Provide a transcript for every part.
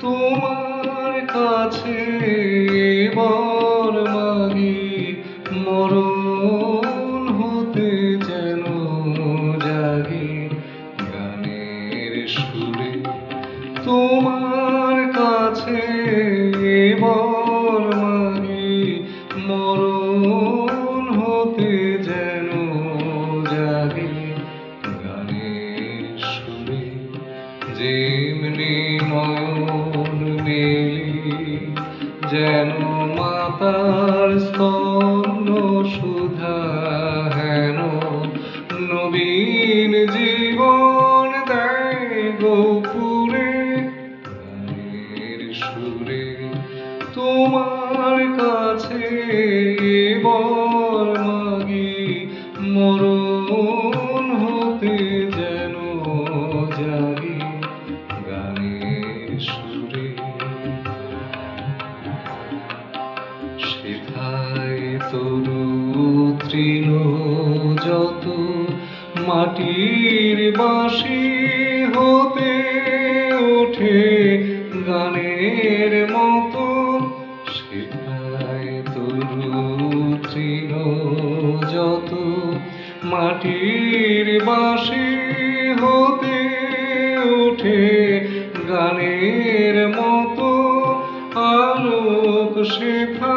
তোমার কাছে বর মাগি মরণ হতে যেন জাগি গানের সুরে। তোমার কাছে বর মাগি মরণ হতে যেন জাগি গানের সুরে। যেমনি মেলি যেন মাতার স্তন সুধা হেন। নবীন জীবন দেয় গোপুরে সুরে তোমার কাছে বর তৃণ যত মাটির বাঁশি হতে ওঠে গানের মতো সেথায় তরু তৃণ যত মাটির বাঁশি হতে ওঠে গানের মতো আলোক শেখা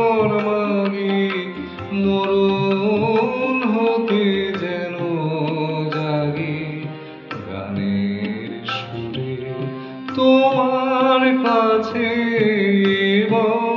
তোমার কাছে মরণ